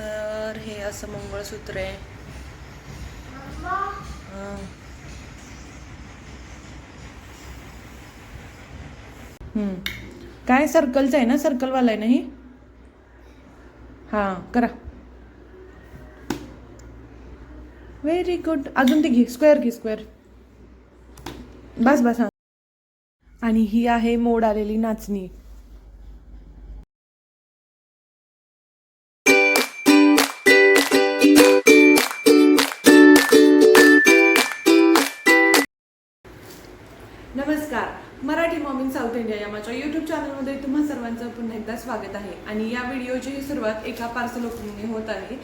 तर हे असं मंगळसूत्र आहे. काय सर्कलचं आहे ना? सर्कलवाला आहे ना ही? हां करा. व्हेरी गुड अजून ते घे. स्क्वेअर घे स्क्वेअर बस बस हां. आणि ही आहे मोड आलेली नाचणी. मराठी मॉमिन साऊथ इंडिया या माझ्या यूट्यूब चॅनलमध्ये तुम्हा सर्वांचं पुन्हा एकदा स्वागत आहे. आणि या व्हिडिओची सुरुवात एका पार्सल ओपनिंगने होत आहे.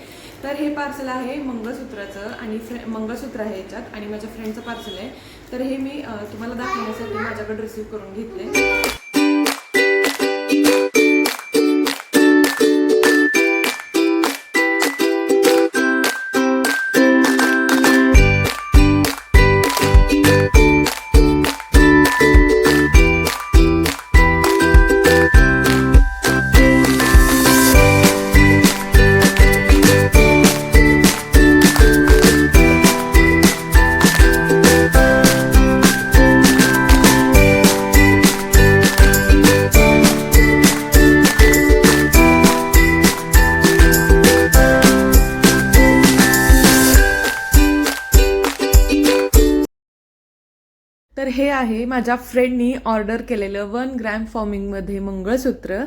तर हे पार्सल आहे मंगळसूत्राचं आणि फ्रे मंगळसूत्र आहे याच्यात आणि माझ्या फ्रेंडचं पार्सल आहे. तर हे मी तुम्हाला दाखवण्यासाठी माझ्याकडे रिसीव्ह करून घेतले तर हे आहे माझ्या फ्रेंडनी ऑर्डर केलेलं वन ग्रॅम फॉर्मिंगमध्ये मंगळसूत्र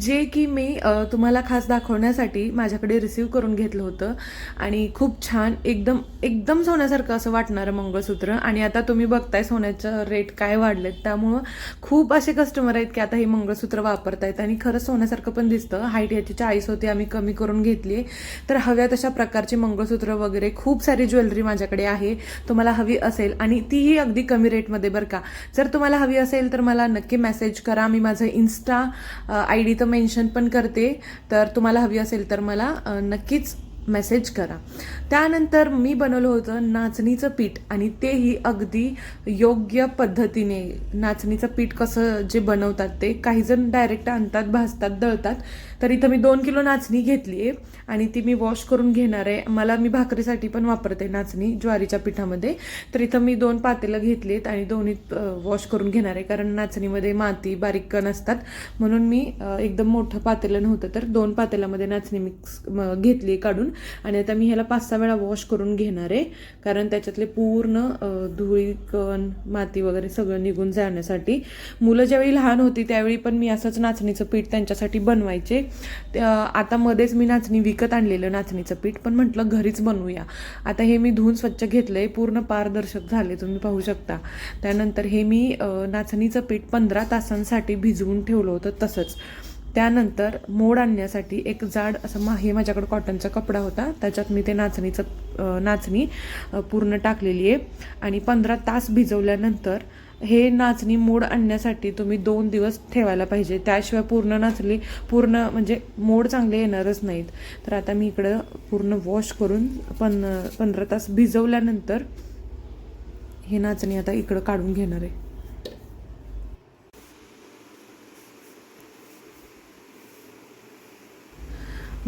जे की मी तुम्हाला खास दाखवण्यासाठी माझ्याकडे रिसीव्ह करून घेतलं होतं. आणि खूप छान एकदम एकदम सोन्यासारखं असं वाटणारं मंगळसूत्र. आणि आता तुम्ही बघताय सोन्याचं रेट काय वाढलेत. त्यामुळं खूप असे कस्टमर आहेत की आता हे मंगळसूत्र वापरतायत. आणि खरंच सोन्यासारखं पण दिसतं. हाईट याची चाळीस होती आम्ही कमी करून घेतली तर हव्या तशा प्रकारचे मंगळसूत्र वगैरे खूप सारी ज्वेलरी माझ्याकडे आहे. तुम्हाला हवी असेल. आणि तीही अगदी कमी रेटमध्ये बरं का. जर तुम्हाला हवी असेल तर मला नक्की मेसेज करा. मी माझं इन्स्टा आय डी तर मेन्शन पण करते. तर तुम्हाला हवी असेल तर मला नक्कीच मेसेज करा. त्यानंतर मी बनवलं होतं नाचणीचं पीठ आणि तेही अगदी योग्य पद्धतीने. नाचणीचं पीठ कसं जे बनवतात ते काही जण डायरेक्ट आणतात भाजतात दळतात. तर इथं मी दोन किलो नाचणी घेतली आहे आणि ती मी वॉश करून घेणार आहे. मला मी भाकरीसाठी पण वापरते नाचणी ज्वारीच्या पिठामध्ये. तर इथं मी दोन पातेलं घेतली आहेत आणि दोन्ही वॉश करून घेणार आहे. कारण नाचणीमध्ये माती बारीक कण असतात. म्हणून मी एकदम मोठं पातेलं नव्हतं तर दोन पातेल्यामध्ये नाचणी मिक्स म, घेतली काढून. आणि आता मी ह्याला पाच सहा वेळा वॉश करून घेणार आहे. कारण त्याच्यातले पूर्ण धुळी कण माती वगैरे सगळं निघून जाण्यासाठी. मुलं ज्यावेळी लहान होती त्यावेळी पण मी असंच नाचणीचं पीठ त्यांच्यासाठी बनवायचे. त्या- आता मध्येच मी नाचणी विकत आणलेलं नाचणीचं पीठ पण म्हटलं घरीच बनवूया. आता हे मी धुवून स्वच्छ घेतलंय पूर्ण पारदर्शक झाले तुम्ही पाहू शकता. त्यानंतर हे मी नाचणीचं पीठ पंधरा तासांसाठी भिजवून ठेवलं होतं तसंच. त्यानंतर मोड आणण्यासाठी एक जाड असं मा हे माझ्याकडे कॉटनचा कपडा होता. त्याच्यात मी ते नाचणीचं नाचणी पूर्ण टाकलेली आहे. आणि पंधरा तास भिजवल्यानंतर हे नाचणी मोड आणण्यासाठी तुम्ही दोन दिवस ठेवायला पाहिजे. त्याशिवाय पूर्ण नाचली पूर्ण म्हणजे मोड चांगले येणारच नाहीत. तर आता मी इकडं पूर्ण वॉश करून पण पंधरा तास भिजवल्यानंतर हे नाचणी आता इकडं काढून घेणार आहे.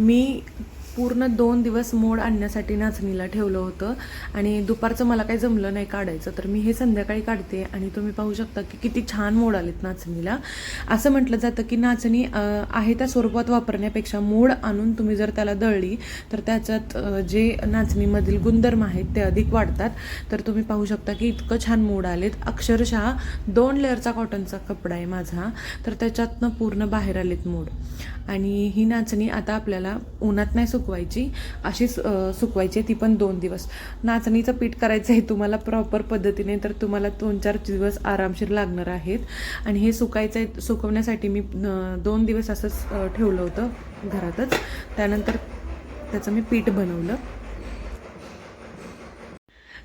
मी पूर्ण दोन दिवस मोड आणण्यासाठी नाचणीला ठेवलं होतं. आणि दुपारचं मला काही जमलं नाही काढायचं तर मी हे संध्याकाळी काढते आणि तुम्ही पाहू शकता की किती छान मोड आलेत नाचणीला. असं म्हटलं जातं की नाचणी आहे त्या स्वरूपात वापरण्यापेक्षा मोड आणून तुम्ही जर त्याला दळली तर त्याच्यात जे नाचणीमधील गुणधर्म आहेत ते अधिक वाढतात. तर तुम्ही पाहू शकता की इतकं छान मोड आलेत. अक्षरशः दोन लेअरचा कॉटनचा कपडा आहे माझा तर त्याच्यातनं पूर्ण बाहेर आलेत मोड. आणि ही नाचणी आता आपल्याला उन्हात नाही सुकवायची अशीच सुकवायची आहे, ती पण दोन दिवस. नाचणीचं पीठ करायचं आहे तुम्हाला प्रॉपर पद्धतीने तर तुम्हाला दोन चार दिवस आरामशीर लागणार आहेत. आणि हे सुकायचं आहे सुकवण्यासाठी मी दोन दिवस असंच ठेवलं होतं घरातच. त्यानंतर त्याचं मी पीठ बनवलं.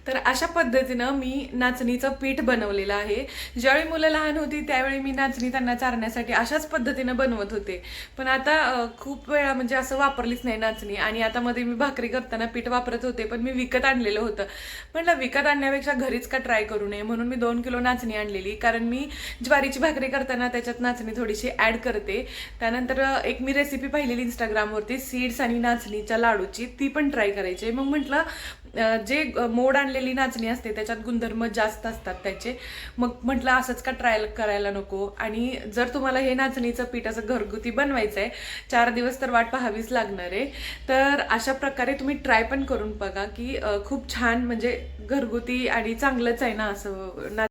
तर अशा पद्धतीनं मी नाचणीचं पीठ बनवलेलं आहे. ज्यावेळी मुलं लहान होती त्यावेळी मी नाचणी त्यांना चारण्यासाठी अशाच पद्धतीनं बनवत होते. पण आता खूप वेळा म्हणजे असं वापरलीच नाही नाचणी आणि आता मध्ये मी भाकरी करताना पीठ वापरत होते पण मी विकत आणलेलं होतं. म्हटलं विकत आणण्यापेक्षा घरीच का ट्राय करू नये? म्हणून मी दोन किलो नाचणी आणलेली. कारण मी ज्वारीची भाकरी करताना त्याच्यात नाचणी थोडीशी ॲड करते. त्यानंतर एक मी रेसिपी पाहिलेली इंस्टाग्रामवरती सीड्स आणि नाचणीच्या लाडूची ती पण ट्राय करायची. आहे. मग म्हटलं जे मोड आणलेली नाचणी असते त्याच्यात गुणधर्म जास्त असतात त्याचे. मग म्हटलं असंच का ट्रायल करायला नको? आणि जर तुम्हाला हे नाचणीचं पीठ असं घरगुती बनवायचं आहे चार दिवस तर वाट पाहावीच लागणार आहे. तर अशा प्रकारे तुम्ही ट्राय पण करून बघा की खूप छान म्हणजे घरगुती आणि चांगलंच आहे ना असं ना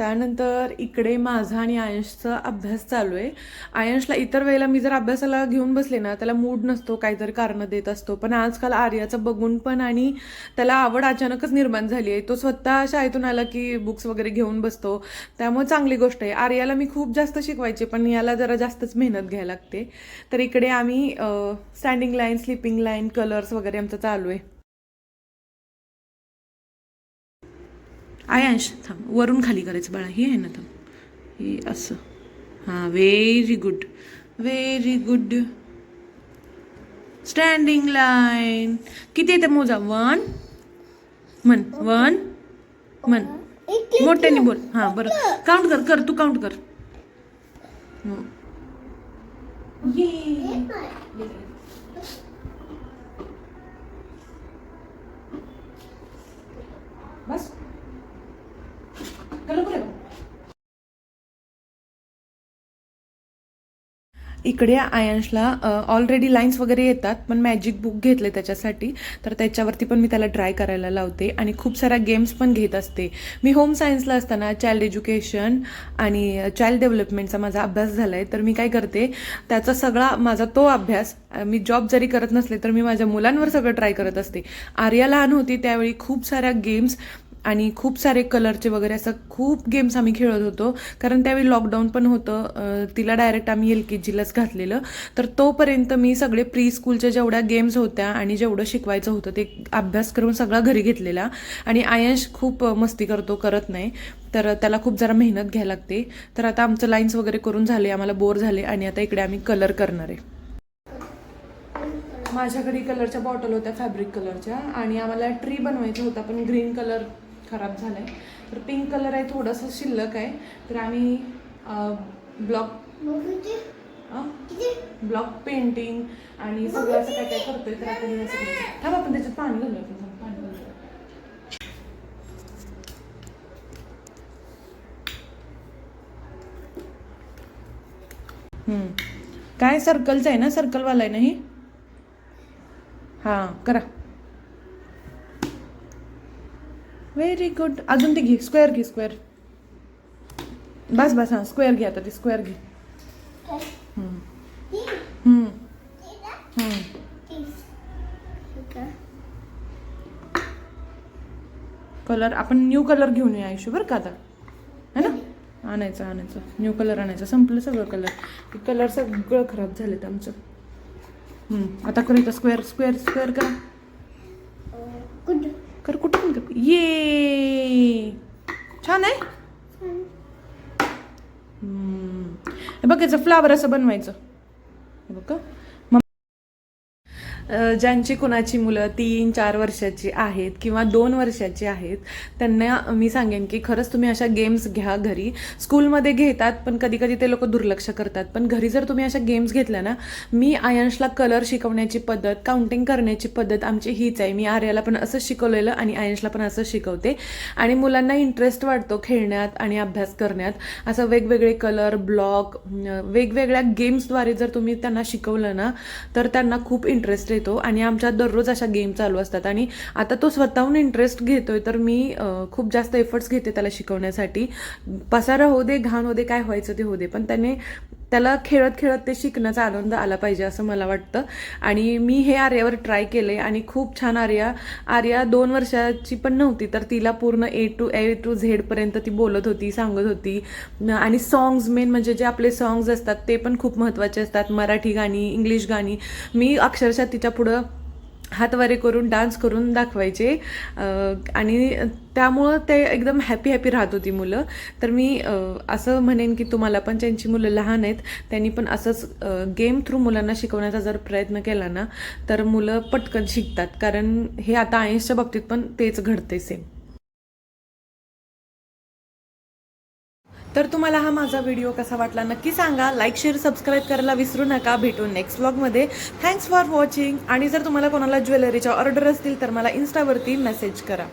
त्यानंतर इकडे माझा आणि आयंशचा अभ्यास चालू आहे. आयंशला इतर वेळेला मी जर अभ्यासाला घेऊन बसले ना त्याला मूड नसतो काहीतरी कारणं देत असतो. पण आजकाल आर्याचं बघून पण आणि त्याला आवड अचानकच निर्माण झाली आहे. तो स्वतः शाळेतून आला की बुक्स वगैरे घेऊन बसतो. त्यामुळे चांगली गोष्ट आहे. आर्याला मी खूप जास्त शिकवायचे पण याला जरा जास्तच मेहनत घ्यायला लागते. तर इकडे आम्ही standing line sleeping line colours वगैरे आमचं चालू आहे. आयांश थांब वरून खाली करायचं बाळा हे आहे ना थांब. हे असं. हां very good very good standing line किती येते मोजा? वन म्हण वन म्हण. मोठ्याने बोल. हां बरं. काउंट कर कर तू काउंट कर. हो. बस. इकडे आयांशला ऑलरेडी लाईन्स वगैरे येतात पण मॅजिक बुक घेतले त्याच्यासाठी. तर त्याच्यावरती पण मी त्याला ट्राय करायला लावते आणि खूप साऱ्या गेम्स पण घेत असते. मी होम सायन्सला असताना चाइल्ड एज्युकेशन आणि चाइल्ड डेव्हलपमेंटचा माझा अभ्यास झाला आहे तर मी काय करते त्याचा सगळा माझा तो अभ्यास मी जॉब जरी करत नसले तर मी माझ्या मुलांवर सगळं ट्राय करत असते. आर्या लहान होती त्यावेळी खूप साऱ्या गेम्स आणि खूप सारे कलरचे वगैरे असं खूप गेम्स आम्ही खेळत होतो. कारण त्यावेळी लॉकडाऊन पण होतं. तिला डायरेक्ट आम्ही एल के जीलाच घातलेलं. तर तोपर्यंत मी सगळे प्री स्कूलच्या जेवढ्या गेम्स होत्या आणि जेवढं शिकवायचं होतं ते अभ्यास करून सगळा घरी घेतलेला. आणि आयंश खूप मस्ती करतो करत नाही. तर त्याला खूप जरा मेहनत घ्यायला लागते. तर आता आमचं लाईन्स वगैरे करून झाले आम्हाला बोर झाले आणि आता इकडे आम्ही कलर करणार आहे. माझ्याकडे कलरच्या बॉटल होत्या फॅब्रिक कलरच्या आणि आम्हाला ट्री बनवायचा होता पण ग्रीन कलर खराब झालाय. तर पिंक कलर आहे थोडंसं शिल्लक आहे. तर आम्ही ब्लॉक ब्लॉक पेंटिंग आणि सगळं असं काय काय करतोय तर आपण हे. थांब आपण त्याच्यात पाणी घालूया आपण थांब, पाणी घालूया. काय सर्कलचं आहे ना सर्कलवाला आहे ना ही? हां करा. व्हेरी गुड अजून ती घे. स्क्वेअर घे स्क्वेअर बस बस. हां स्क्वेअर घे आता ती. स्क्वेअर घे. कलर आपण न्यू कलर घेऊन येऊ आयुष्य बरं का आता? है ना? आणायचं आणायचं. न्यू कलर आणायचं. संपलं सगळं कलर कलर सगळं खराब झालेत आमचं. आता कर इथं स्क्वेअर स्क्वेअर स्क्वेअर करा. कर कुठं? ये। छान आहे? हे बघ याचं फ्लावर असं बनवायचं. बघ ज्यांची कुणाची मुलं तीन चार वर्षाची आहेत किंवा दोन वर्षाची आहेत त्यांना मी सांगेन की खरंच तुम्ही अशा गेम्स घ्या घरी. स्कूलमध्ये घेतात पण कधी कधी ते लोक दुर्लक्ष करतात. पण घरी जर तुम्ही अशा गेम्स घेतल्या ना मी आयन्सला कलर शिकवण्याची पद्धत काउंटिंग करण्याची पद्धत आमची हीच आहे. मी आर्याला पण असं शिकवलेलं आणि आयन्सला पण असं शिकवते. आणि मुलांना इंटरेस्ट वाटतो खेळण्यात आणि अभ्यास करण्यात. असं वेगवेगळे कलर ब्लॉक वेगवेगळ्या गेम्सद्वारे जर तुम्ही त्यांना शिकवलं ना तर त्यांना खूप इंटरेस्ट येतो आणि आमच्यात दररोज अशा गेम चालू असतात. आणि आता तो स्वतःहून इंटरेस्ट घेतोय तर मी खूप जास्त एफर्ट्स घेते त्याला शिकवण्यासाठी. पसारा होऊ दे घाण होऊ दे काय व्हायचं ते होऊ दे पण त्याने त्याला खेळत खेळत ते शिकण्याचा आनंद आला पाहिजे असं मला वाटतं. आणि मी हे आर्यावर ट्राय केले आणि खूप छान आर्या आर्या दोन वर्षाची पण नव्हती तर तिला पूर्ण ए टू ए टू झेडपर्यंत ती बोलत होती सांगत होती. आणि सॉंग्स मेन म्हणजे जे आपले सॉंग्स असतात ते पण खूप महत्त्वाचे असतात. मराठी गाणी इंग्लिश गाणी. मी अक्षरशः तिच्या पुढं हातवारे करून डान्स करून दाखवायचे. आणि त्यामुळं ते एकदम हॅपी हॅपी राहत होती मुलं. तर मी असं म्हणेन की तुम्हाला पण ज्यांची मुलं लहान आहेत त्यांनी पण असंच गेम थ्रू मुलांना शिकवण्याचा जर प्रयत्न केला ना तर मुलं पटकन शिकतात. कारण हे आता आयन्सच्या बाबतीत पण तेच घडते सेम तर तुम्हाला हा माझा व्हिडिओ कसा वाटला नक्की सांगा. लाईक शेअर सबस्क्राईब करायला विसरू नका. भेटू नेक्स्ट व्लॉगमध्ये थँक्स फॉर वॉचिंग आणि जर तुम्हाला कोणाला ज्वेलरीच्या ऑर्डर असतील तर मला इन्स्टावरती मेसेज करा.